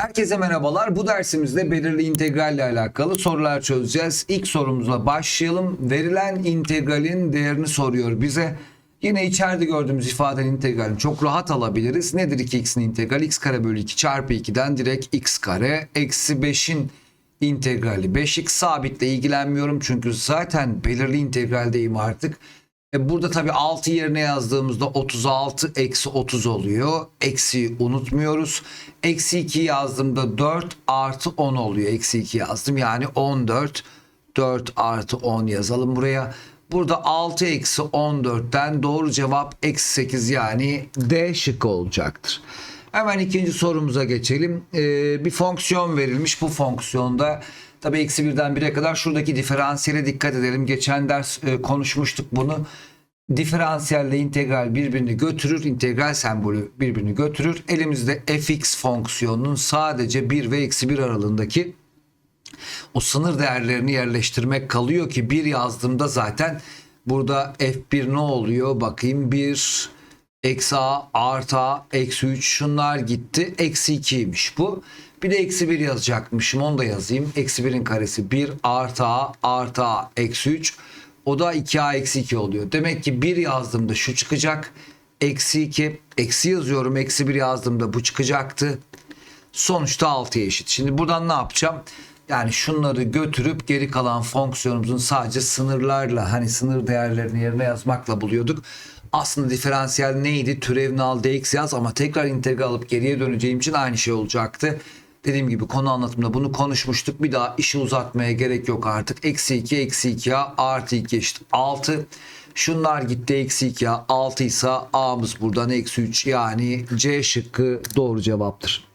Herkese merhabalar. Bu dersimizde belirli integral ile alakalı sorular çözeceğiz. İlk sorumuzla başlayalım. Verilen integralin değerini soruyor bize. Yine içeride gördüğümüz ifadenin integralini çok rahat alabiliriz. Nedir 2x'in integrali? x kare bölü 2 çarpı 2'den direkt x kare eksi 5'in integrali 5x sabitle ilgilenmiyorum çünkü zaten belirli integraldeyim artık. E burada tabii 6 yerine yazdığımızda 36 eksi 30 oluyor. Eksiyi unutmuyoruz. Eksi 2 yazdığımda 4 artı 10 oluyor. Eksi 2 yazdım yani 14. 4 artı 10 yazalım buraya. Burada 6 eksi 14'ten doğru cevap eksi 8 yani D şıkkı olacaktır. Hemen ikinci sorumuza geçelim. Ee, bir fonksiyon verilmiş. Bu fonksiyonda tabii eksi birden 1'e kadar şuradaki diferansiyele dikkat edelim. Geçen ders e, konuşmuştuk bunu. Diferansiyelle integral birbirini götürür. integral sembolü birbirini götürür. Elimizde fx fonksiyonunun sadece 1 ve eksi 1 aralığındaki o sınır değerlerini yerleştirmek kalıyor ki 1 yazdığımda zaten burada f1 ne oluyor? Bakayım 1 eksi a artı a eksi 3 şunlar gitti. Eksi 2'ymiş bu. Bir de eksi 1 yazacakmışım onu da yazayım. Eksi 1'in karesi 1 artı a artı a eksi 3. O da 2a eksi 2 oluyor. Demek ki 1 yazdığımda şu çıkacak. Eksi 2 eksi yazıyorum. Eksi 1 yazdığımda bu çıkacaktı. Sonuçta 6'ya eşit. Şimdi buradan ne yapacağım? Yani şunları götürüp geri kalan fonksiyonumuzun sadece sınırlarla hani sınır değerlerini yerine yazmakla buluyorduk. Aslında diferansiyel neydi? Türevini al dx yaz ama tekrar integral alıp geriye döneceğim için aynı şey olacaktı. Dediğim gibi konu anlatımında bunu konuşmuştuk. Bir daha işi uzatmaya gerek yok artık. Eksi 2 eksi 2a artı 2 eşit 6. Şunlar gitti eksi 2a 6 ise a'mız buradan eksi 3 yani C şıkkı doğru cevaptır.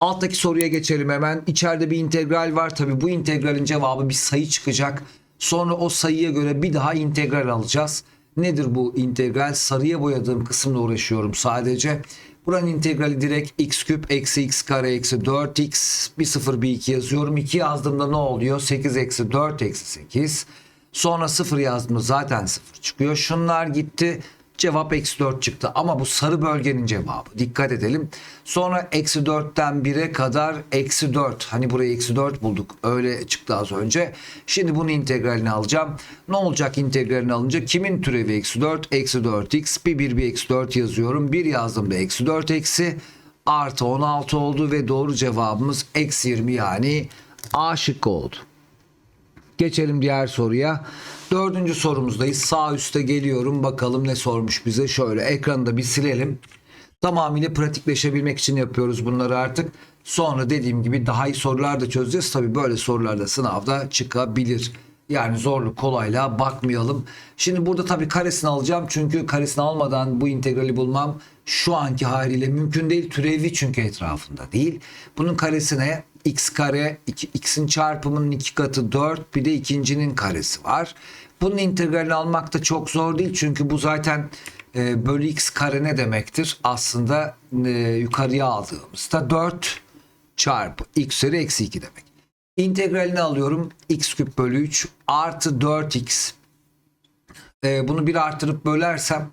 Alttaki soruya geçelim hemen. İçeride bir integral var. Tabi bu integralin cevabı bir sayı çıkacak. Sonra o sayıya göre bir daha integral alacağız. Nedir bu integral? Sarıya boyadığım kısımla uğraşıyorum sadece. Buranın integrali direkt x küp eksi x kare eksi 4x bir 0 bir 2 yazıyorum. 2 yazdığımda ne oluyor? 8 eksi 4 eksi 8. Sonra 0 yazdığımda zaten 0 çıkıyor. Şunlar gitti. Cevap eksi 4 çıktı ama bu sarı bölgenin cevabı. Dikkat edelim. Sonra eksi 4'ten 1'e kadar eksi 4. Hani burayı eksi 4 bulduk. Öyle çıktı az önce. Şimdi bunun integralini alacağım. Ne olacak integralini alınca? Kimin türevi eksi 4? Eksi 4x. Bir 1 bir eksi 4 yazıyorum. 1 yazdığımda eksi 4 eksi. Artı 16 oldu ve doğru cevabımız eksi 20 yani A şıkkı oldu. Geçelim diğer soruya. Dördüncü sorumuzdayız. Sağ üstte geliyorum. Bakalım ne sormuş bize. Şöyle ekranı da bir silelim. Tamamıyla pratikleşebilmek için yapıyoruz bunları artık. Sonra dediğim gibi daha iyi sorular da çözeceğiz. Tabii böyle sorular da sınavda çıkabilir. Yani zorlu kolayla bakmayalım. Şimdi burada tabii karesini alacağım. Çünkü karesini almadan bu integrali bulmam şu anki haliyle mümkün değil. Türevi çünkü etrafında değil. Bunun karesine x kare x'in çarpımının iki katı 4 bir de ikincinin karesi var. Bunun integralini almak da çok zor değil. Çünkü bu zaten e, bölü x kare ne demektir? Aslında e, yukarıya aldığımızda 4 çarpı x üzeri eksi 2 demek. İntegralini alıyorum. x küp bölü 3 artı 4x. Ee, bunu bir artırıp bölersem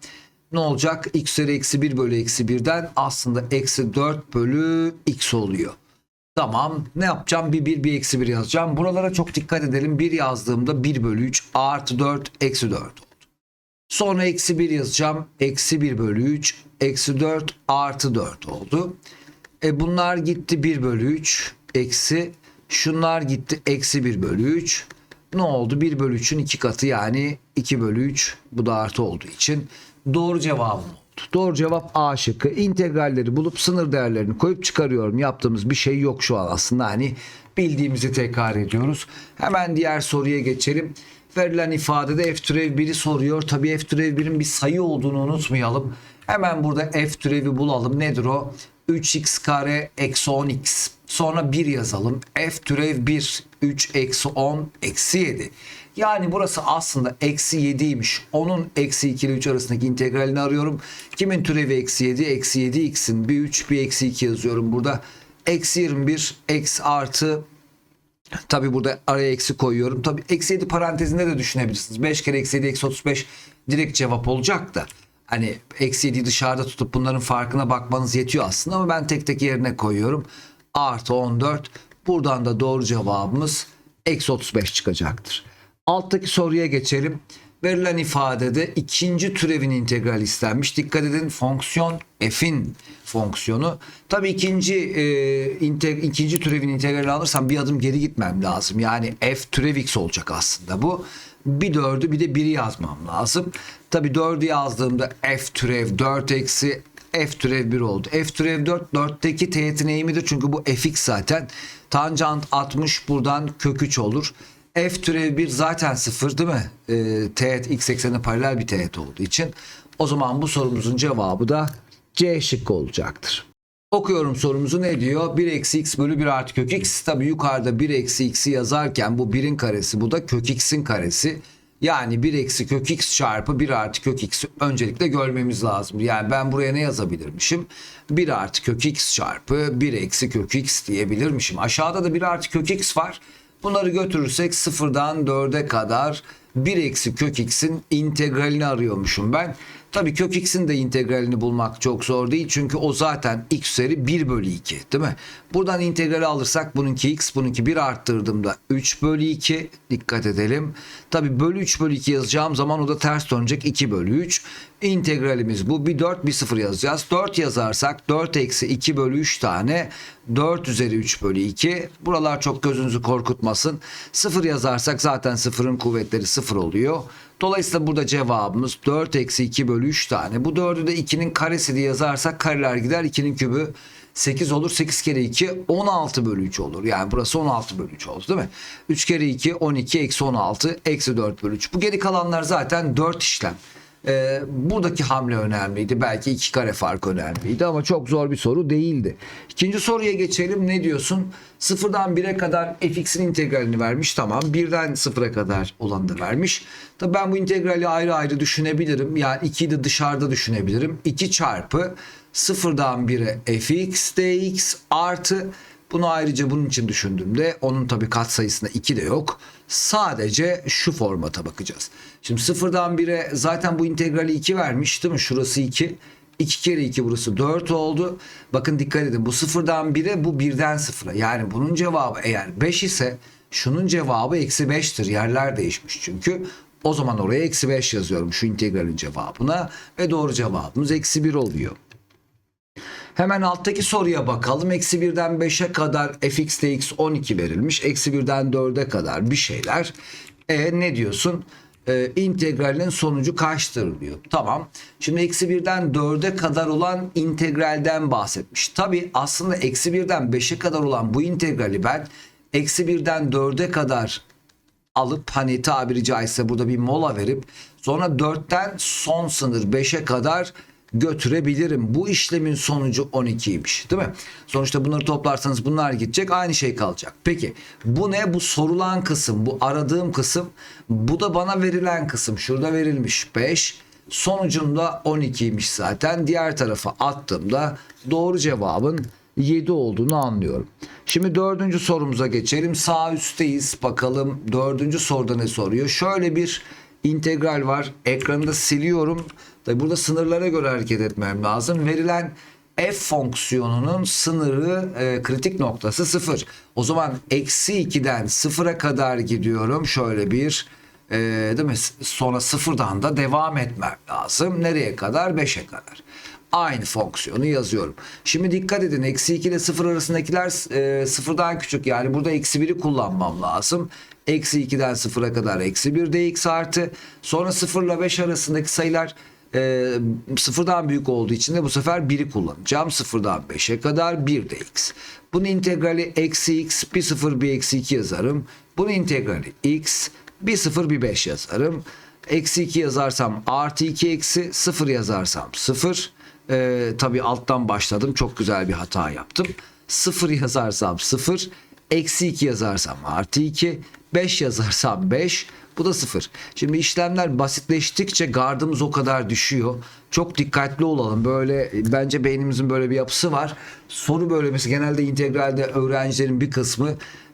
ne olacak? x üzeri eksi 1 bölü eksi 1'den aslında eksi 4 bölü x oluyor. Tamam ne yapacağım? Bir 1 bir eksi 1 yazacağım. Buralara çok dikkat edelim. 1 yazdığımda 1 bölü 3 artı 4 eksi 4 oldu. Sonra eksi 1 yazacağım. Eksi 1 bölü 3 eksi 4 artı 4 oldu. E bunlar gitti 1 bölü 3 eksi şunlar gitti eksi 1 bölü 3. Ne oldu? 1 bölü 3'ün 2 katı yani 2 bölü 3 bu da artı olduğu için doğru cevabım oldu. Doğru cevap A şıkkı. İntegralleri bulup sınır değerlerini koyup çıkarıyorum. Yaptığımız bir şey yok şu an aslında. Hani bildiğimizi tekrar ediyoruz. Hemen diğer soruya geçelim. Verilen ifadede f türev 1'i soruyor. Tabii f türev 1'in bir sayı olduğunu unutmayalım. Hemen burada f türevi bulalım. Nedir o? 3x kare eksi 10x. Sonra 1 yazalım. f türev 1 3 eksi 10 eksi 7. Yani burası aslında eksi 7'ymiş. Onun eksi 2 ile 3 arasındaki integralini arıyorum. Kimin türevi eksi 7? Eksi 7 x'in bir 3 bir eksi 2 yazıyorum burada. Eksi 21 eksi artı Tabi burada araya eksi koyuyorum. Tabi eksi 7 parantezinde de düşünebilirsiniz. 5 kere eksi 7 eksi 35 direkt cevap olacak da. Hani eksi 7'yi dışarıda tutup bunların farkına bakmanız yetiyor aslında ama ben tek tek yerine koyuyorum. Artı 14. Buradan da doğru cevabımız eksi 35 çıkacaktır. Alttaki soruya geçelim. Verilen ifadede ikinci türevin integral istenmiş. Dikkat edin fonksiyon f'in fonksiyonu. Tabii ikinci e, inte- ikinci türevin integrali alırsam bir adım geri gitmem lazım. Yani f türev x olacak aslında bu. Bir dördü bir de biri yazmam lazım. Tabii dördü yazdığımda f türev 4 eksi f türev 1 oldu. f türev 4 4'teki teğetin eğimidir çünkü bu fx zaten. Tanjant 60 buradan kök 3 olur. F türev 1 zaten 0 değil mi? E, teğet x eksenine paralel bir teğet olduğu için. O zaman bu sorumuzun cevabı da C şıkkı olacaktır. Okuyorum sorumuzu ne diyor? 1 eksi x bölü 1 artı kök x. Tabi yukarıda 1 eksi x'i yazarken bu 1'in karesi bu da kök x'in karesi. Yani 1 eksi kök x çarpı 1 artı kök x'i öncelikle görmemiz lazım. Yani ben buraya ne yazabilirmişim? 1 artı kök x çarpı 1 eksi kök x diyebilirmişim. Aşağıda da 1 artı kök x var. Bunları götürürsek sıfırdan 4'e kadar 1 eksi kök x'in integralini arıyormuşum ben. Tabii kök x'in de integralini bulmak çok zor değil. Çünkü o zaten x üzeri 1 bölü 2 değil mi? Buradan integrali alırsak bununki x bununki 1 arttırdığımda 3 bölü 2 dikkat edelim. Tabii bölü 3 bölü 2 yazacağım zaman o da ters dönecek 2 bölü 3. İntegralimiz bu. Bir 4 bir 0 yazacağız. 4 yazarsak 4 eksi 2 bölü 3 tane 4 üzeri 3 bölü 2. Buralar çok gözünüzü korkutmasın. 0 yazarsak zaten 0'ın kuvvetleri 0 oluyor. Dolayısıyla burada cevabımız 4 eksi 2 bölü 3 tane. Bu 4'ü de 2'nin karesi diye yazarsak kareler gider. 2'nin kübü 8 olur. 8 kere 2 16 bölü 3 olur. Yani burası 16 bölü 3 oldu değil mi? 3 kere 2 12 eksi 16 eksi 4 bölü 3. Bu geri kalanlar zaten 4 işlem. Ee, buradaki hamle önemliydi. Belki iki kare fark önemliydi ama çok zor bir soru değildi. İkinci soruya geçelim. Ne diyorsun? Sıfırdan 1'e kadar fx'in integralini vermiş. Tamam. Birden sıfıra kadar olanı da vermiş. Tabii ben bu integrali ayrı ayrı düşünebilirim. Yani 2'yi de dışarıda düşünebilirim. 2 çarpı sıfırdan 1'e fx dx artı bunu ayrıca bunun için düşündüğümde onun tabii katsayısında 2 de yok. Sadece şu formata bakacağız. Şimdi sıfırdan 1'e zaten bu integrali 2 vermiş değil mi? Şurası 2. 2 kere 2 burası 4 oldu. Bakın dikkat edin bu sıfırdan 1'e bu birden sıfıra. Yani bunun cevabı eğer 5 ise şunun cevabı eksi 5'tir. Yerler değişmiş çünkü. O zaman oraya eksi 5 yazıyorum şu integralin cevabına. Ve doğru cevabımız eksi 1 oluyor. Hemen alttaki soruya bakalım. Eksi 1'den 5'e kadar fx dx 12 verilmiş. Eksi 1'den 4'e kadar bir şeyler. E ne diyorsun? E, integralin sonucu kaçtır diyor. Tamam. Şimdi eksi 1'den 4'e kadar olan integralden bahsetmiş. Tabi aslında eksi 1'den 5'e kadar olan bu integrali ben eksi 1'den 4'e kadar alıp hani tabiri caizse burada bir mola verip sonra 4'ten son sınır 5'e kadar götürebilirim. Bu işlemin sonucu 12'ymiş değil mi? Sonuçta bunları toplarsanız bunlar gidecek aynı şey kalacak. Peki bu ne? Bu sorulan kısım, bu aradığım kısım. Bu da bana verilen kısım. Şurada verilmiş 5. Sonucunda 12'ymiş zaten. Diğer tarafa attığımda doğru cevabın 7 olduğunu anlıyorum. Şimdi dördüncü sorumuza geçelim. Sağ üstteyiz. Bakalım dördüncü soruda ne soruyor? Şöyle bir integral var. Ekranı da siliyorum. Tabi burada sınırlara göre hareket etmem lazım. Verilen f fonksiyonunun sınırı e, kritik noktası 0. O zaman eksi 2'den 0'a kadar gidiyorum. Şöyle bir e, değil mi? Sonra sıfırdan da devam etmem lazım. Nereye kadar? 5'e kadar. Aynı fonksiyonu yazıyorum. Şimdi dikkat edin. Eksi 2 ile 0 arasındakiler e, sıfırdan küçük. Yani burada eksi 1'i kullanmam lazım. Eksi 2'den 0'a kadar eksi 1 dx artı. Sonra 0 ile 5 arasındaki sayılar e, sıfırdan büyük olduğu için de bu sefer 1'i kullanacağım. Sıfırdan 5'e kadar 1 dx. Bunun integrali eksi x bir 0 bir eksi 2 yazarım. Bunun integrali x bir 0 bir 5 yazarım. Eksi 2 yazarsam artı 2 eksi 0 yazarsam 0. Ee, tabii alttan başladım. Çok güzel bir hata yaptım. 0 yazarsam 0. Eksi 2 yazarsam artı 2. 5 yazarsam 5. Bu da 0. Şimdi işlemler basitleştikçe gardımız o kadar düşüyor. Çok dikkatli olalım. Böyle bence beynimizin böyle bir yapısı var. Soru bölmesi genelde integralde öğrencilerin bir kısmı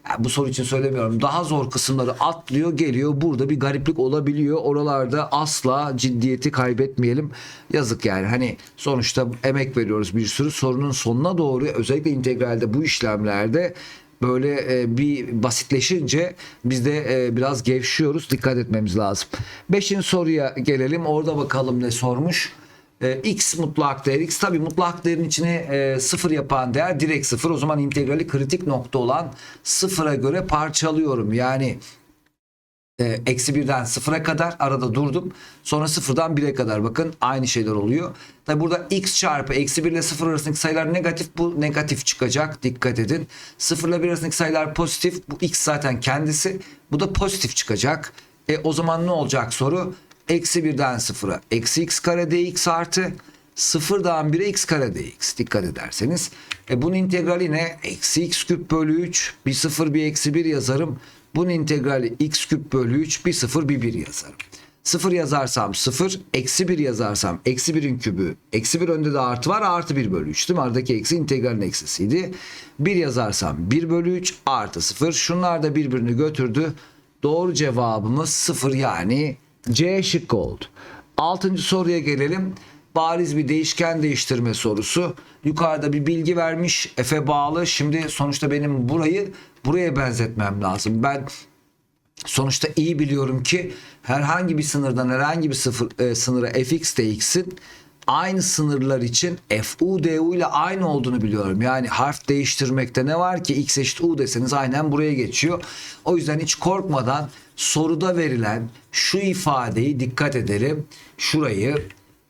Yani bu soru için söylemiyorum. Daha zor kısımları atlıyor geliyor. Burada bir gariplik olabiliyor. Oralarda asla ciddiyeti kaybetmeyelim. Yazık yani. Hani sonuçta emek veriyoruz bir sürü sorunun sonuna doğru özellikle integralde bu işlemlerde böyle e, bir basitleşince biz de e, biraz gevşiyoruz. Dikkat etmemiz lazım. Beşinci soruya gelelim. Orada bakalım ne sormuş. E, x mutlak değer x tabi mutlak değerin içine e, sıfır yapan değer direkt sıfır. O zaman integrali kritik nokta olan sıfıra göre parçalıyorum. Yani eksi birden sıfıra kadar arada durdum. Sonra sıfırdan bire kadar bakın aynı şeyler oluyor. Tabi burada x çarpı eksi 1 ile sıfır arasındaki sayılar negatif bu negatif çıkacak dikkat edin. Sıfır ile bir arasındaki sayılar pozitif bu x zaten kendisi bu da pozitif çıkacak. E, o zaman ne olacak soru? Eksi birden sıfıra eksi x kare dx artı sıfırdan 1'e x kare dx dikkat ederseniz. E, bunun integrali ne? Eksi x küp bölü 3 bir sıfır bir eksi 1 yazarım. Bunun integrali x küp bölü 3 bir sıfır bir 1 yazarım. 0 yazarsam 0, eksi 1 yazarsam eksi 1'in kübü, eksi 1 önde de artı var artı 1 bölü 3 değil mi? Aradaki eksi integralin eksisiydi. 1 yazarsam 1 bölü 3 artı 0. Şunlar da birbirini götürdü. Doğru cevabımız 0 yani C şıkkı oldu. Altıncı soruya gelelim. Bariz bir değişken değiştirme sorusu. Yukarıda bir bilgi vermiş. F'e bağlı. Şimdi sonuçta benim burayı buraya benzetmem lazım. Ben sonuçta iyi biliyorum ki herhangi bir sınırdan herhangi bir sıfır, e, sınıra fx dx'in aynı sınırlar için fu du ile aynı olduğunu biliyorum. Yani harf değiştirmekte ne var ki x eşit u deseniz aynen buraya geçiyor. O yüzden hiç korkmadan soruda verilen şu ifadeyi dikkat edelim. Şurayı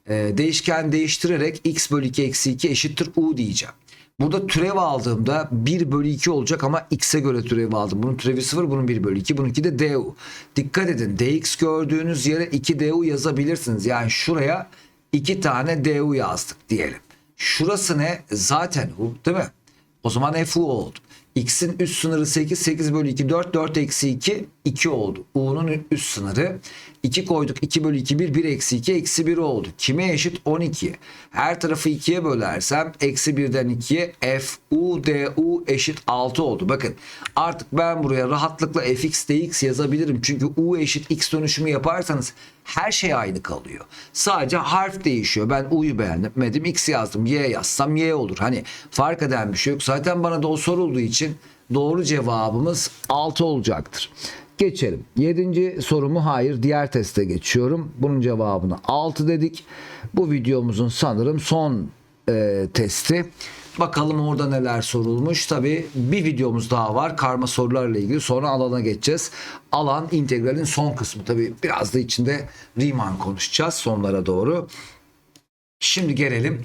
e, değişken değiştirerek x bölü 2 eksi 2 eşittir u diyeceğim. Burada türev aldığımda 1 bölü 2 olacak ama x'e göre türev aldım. Bunun türevi 0, bunun 1 bölü 2, bununki de du. Dikkat edin dx gördüğünüz yere 2 du yazabilirsiniz. Yani şuraya 2 tane du yazdık diyelim. Şurası ne? Zaten u değil mi? O zaman fu oldu. X'in üst sınırı 8, 8 bölü 2, 4, 4 eksi 2, 2 oldu. U'nun üst sınırı 2 koyduk, 2 bölü 2, 1, 1 eksi 2, eksi 1 oldu. Kime eşit? 12. Her tarafı 2'ye bölersem eksi 1'den 2'ye f u d u eşit 6 oldu. Bakın artık ben buraya rahatlıkla fx dx yazabilirim. Çünkü u eşit x dönüşümü yaparsanız her şey aynı kalıyor. Sadece harf değişiyor. Ben u'yu beğenmedim. X yazdım. Y yazsam y olur. Hani fark eden bir şey yok. Zaten bana da o sorulduğu için doğru cevabımız 6 olacaktır. Geçelim. Yedinci sorumu hayır diğer teste geçiyorum. Bunun cevabını 6 dedik. Bu videomuzun sanırım son e, testi. Bakalım orada neler sorulmuş. Tabi bir videomuz daha var. Karma sorularla ilgili. Sonra alana geçeceğiz. Alan integralin son kısmı. Tabi biraz da içinde Riemann konuşacağız sonlara doğru. Şimdi gelelim.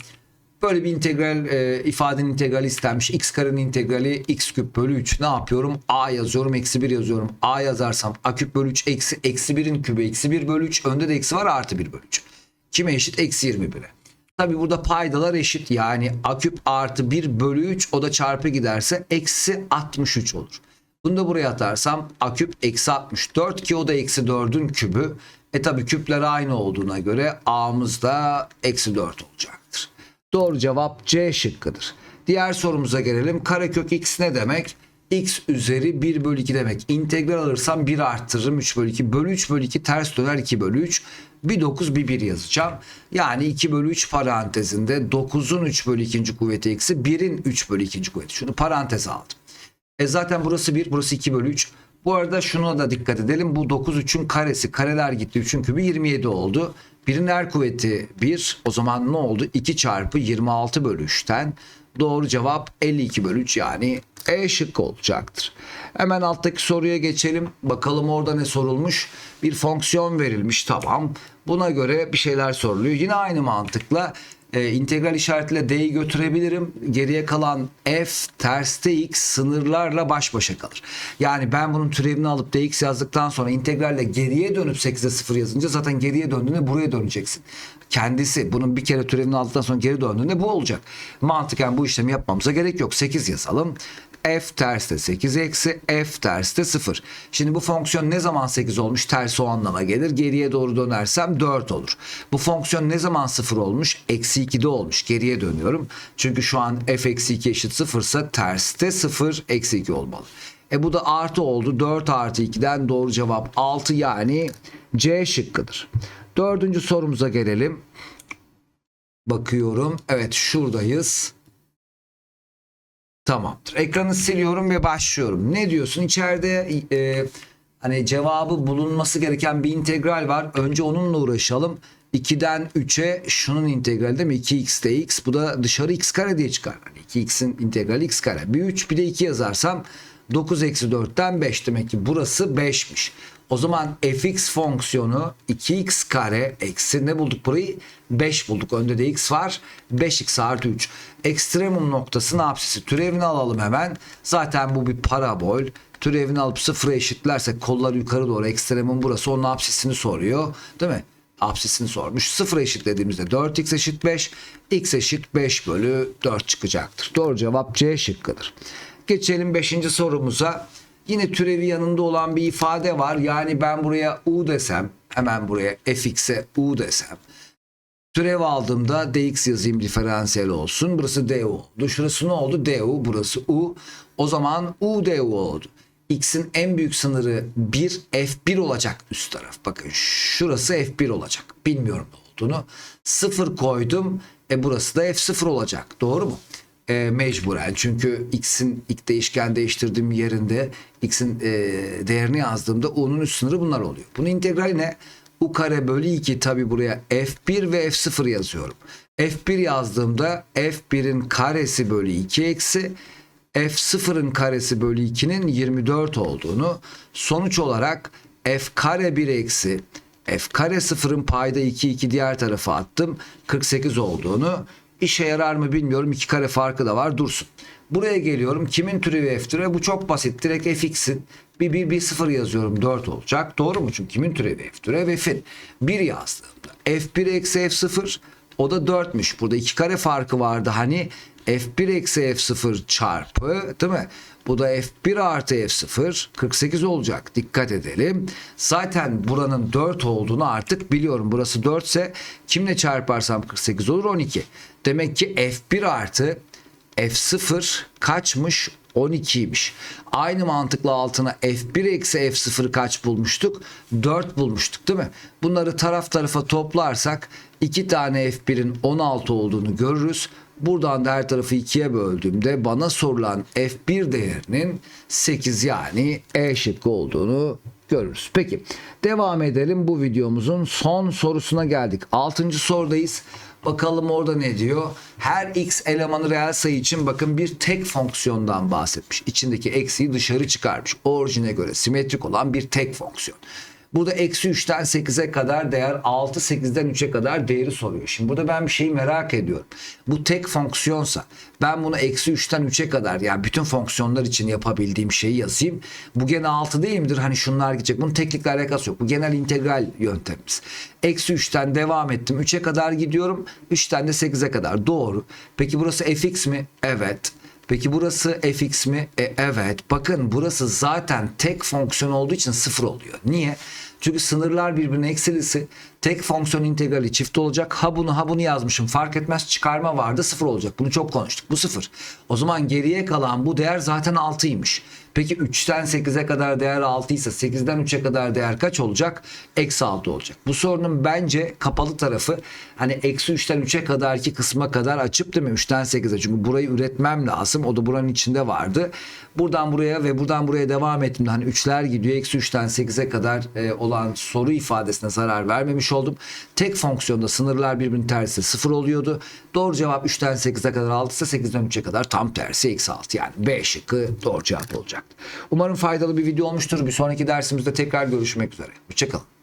Böyle bir integral e, ifadenin integrali istenmiş. X karenin integrali x küp bölü 3. Ne yapıyorum? A yazıyorum. Eksi 1 yazıyorum. A yazarsam a küp bölü 3 eksi, eksi 1'in kübü eksi 1 bölü 3. Önde de eksi var artı 1 bölü 3. Kime eşit? Eksi 21'e. Tabi burada paydalar eşit. Yani a küp artı 1 bölü 3 o da çarpı giderse eksi 63 olur. Bunu da buraya atarsam a küp eksi 64 ki o da eksi 4'ün kübü. E tabi küpler aynı olduğuna göre a'mız da eksi 4 olacaktır. Doğru cevap C şıkkıdır. Diğer sorumuza gelelim. Karekök x ne demek? x üzeri 1 bölü 2 demek. İntegral alırsam 1 arttırırım 3 bölü 2. Bölü 3 bölü 2 ters döner 2 bölü 3. Bir 9 bir 1 yazacağım. Yani 2 bölü 3 parantezinde 9'un 3 bölü 2. kuvveti eksi 1'in 3 bölü 2. kuvveti. Şunu paranteze aldım. E zaten burası 1 burası 2 bölü 3. Bu arada şuna da dikkat edelim. Bu 9 3'ün karesi. Kareler gitti. 3'ün kübü 27 oldu. Birin her kuvveti 1. O zaman ne oldu? 2 çarpı 26 bölü 3'ten. Doğru cevap 52 bölü 3 yani E şıkkı olacaktır. Hemen alttaki soruya geçelim. Bakalım orada ne sorulmuş. Bir fonksiyon verilmiş tamam. Buna göre bir şeyler soruluyor. Yine aynı mantıkla e, integral işaretiyle d'yi götürebilirim. Geriye kalan f ters dx sınırlarla baş başa kalır. Yani ben bunun türevini alıp dx yazdıktan sonra integralle geriye dönüp 8'e 0 yazınca zaten geriye döndüğünde buraya döneceksin. Kendisi bunun bir kere türevini aldıktan sonra geri döndüğünde bu olacak. Mantıken bu işlemi yapmamıza gerek yok. 8 yazalım f terste 8 eksi f terste 0. Şimdi bu fonksiyon ne zaman 8 olmuş? Tersi o anlama gelir. Geriye doğru dönersem 4 olur. Bu fonksiyon ne zaman 0 olmuş? Eksi 2'de olmuş. Geriye dönüyorum. Çünkü şu an f eksi 2 eşit 0 ise terste 0 eksi 2 olmalı. E bu da artı oldu. 4 artı 2'den doğru cevap 6 yani C şıkkıdır. Dördüncü sorumuza gelelim. Bakıyorum. Evet şuradayız. Tamamdır. Ekranı siliyorum ve başlıyorum. Ne diyorsun? İçeride e, hani cevabı bulunması gereken bir integral var. Önce onunla uğraşalım. 2'den 3'e şunun integrali değil mi? 2x de x. Bu da dışarı x kare diye çıkar. Yani 2x'in integrali x kare. Bir 3 bir de 2 yazarsam 9 eksi 4'ten 5 demek ki burası 5'miş. O zaman fx fonksiyonu 2x kare eksi ne bulduk burayı? 5 bulduk. Önde de x var. 5x artı 3. Ekstremum noktasının apsisi. Türevini alalım hemen. Zaten bu bir parabol. Türevini alıp sıfıra eşitlersek kolları yukarı doğru ekstremum burası. Onun apsisini soruyor. Değil mi? Apsisini sormuş. Sıfıra eşitlediğimizde 4x eşit 5. x eşit 5 bölü 4 çıkacaktır. Doğru cevap C şıkkıdır. Geçelim 5. sorumuza. Yine türevi yanında olan bir ifade var. Yani ben buraya u desem, hemen buraya fx'e u desem. Türev aldığımda dx yazayım diferansiyel olsun. Burası du oldu. Şurası ne oldu? du. Burası u. O zaman u du oldu. X'in en büyük sınırı 1 F1 olacak üst taraf. Bakın şurası F1 olacak. Bilmiyorum ne olduğunu. 0 koydum. E burası da F0 olacak. Doğru mu? E, mecburen. Çünkü X'in ilk değişken değiştirdiğim yerinde X'in e, değerini yazdığımda U'nun üst sınırı bunlar oluyor. Bunun integrali ne? U kare bölü 2 tabi buraya F1 ve F0 yazıyorum. F1 yazdığımda F1'in karesi bölü 2 eksi f0'ın karesi bölü 2'nin 24 olduğunu sonuç olarak f kare 1 eksi f kare 0'ın payda 2 2 diğer tarafa attım 48 olduğunu işe yarar mı bilmiyorum. 2 kare farkı da var. Dursun. Buraya geliyorum. Kimin türevi f türevi bu çok basit. Direkt fx'in bir, bir, bir 0 yazıyorum. 4 olacak. Doğru mu? Çünkü kimin türevi f türevi f'in. 1 yazdığımda f1 eksi f0 o da 4'müş burada 2 kare farkı vardı. Hani f1 eksi f0 çarpı değil mi? Bu da f1 artı f0 48 olacak. Dikkat edelim. Zaten buranın 4 olduğunu artık biliyorum. Burası 4 ise kimle çarparsam 48 olur 12. Demek ki f1 artı f0 kaçmış? 12'ymiş. Aynı mantıkla altına f1 eksi f0 kaç bulmuştuk? 4 bulmuştuk değil mi? Bunları taraf tarafa toplarsak 2 tane f1'in 16 olduğunu görürüz. Buradan da her tarafı ikiye böldüğümde bana sorulan f1 değerinin 8 yani E şıkkı olduğunu görürüz. Peki devam edelim bu videomuzun son sorusuna geldik. 6. sorudayız. Bakalım orada ne diyor? Her x elemanı reel sayı için bakın bir tek fonksiyondan bahsetmiş. İçindeki eksiği dışarı çıkarmış. Orijine göre simetrik olan bir tek fonksiyon. Burada eksi 3'ten 8'e kadar değer 6 8'den 3'e kadar değeri soruyor. Şimdi burada ben bir şeyi merak ediyorum. Bu tek fonksiyonsa ben bunu eksi 3'ten 3'e kadar yani bütün fonksiyonlar için yapabildiğim şeyi yazayım. Bu gene 6 değil midir? Hani şunlar gidecek. Bunun teknikle alakası yok. Bu genel integral yöntemimiz. Eksi 3'ten devam ettim. 3'e kadar gidiyorum. 3'ten de 8'e kadar. Doğru. Peki burası fx mi? Evet. Peki burası fx mi? E, evet. Bakın burası zaten tek fonksiyon olduğu için sıfır oluyor. Niye? Çünkü sınırlar birbirine eksilisi tek fonksiyon integrali çift olacak. Ha bunu ha bunu yazmışım fark etmez çıkarma vardı sıfır olacak. Bunu çok konuştuk. Bu sıfır. O zaman geriye kalan bu değer zaten 6'ymış. Peki 3'ten 8'e kadar değer 6 ise 8'den 3'e kadar değer kaç olacak? Eksi 6 olacak. Bu sorunun bence kapalı tarafı hani eksi 3'ten 3'e kadarki kısma kadar açıp değil mi? 3'ten 8'e çünkü burayı üretmem lazım. O da buranın içinde vardı. Buradan buraya ve buradan buraya devam ettiğimde hani 3'ler gidiyor. Eksi 3'ten 8'e kadar e, olan soru ifadesine zarar vermemiş oldum. Tek fonksiyonda sınırlar birbirinin tersi 0 oluyordu. Doğru cevap 3'ten 8'e kadar 6 ise 8'den 3'e kadar tam tersi eksi 6 yani B şıkkı doğru cevap olacak. Umarım faydalı bir video olmuştur. Bir sonraki dersimizde tekrar görüşmek üzere. Hoşçakalın.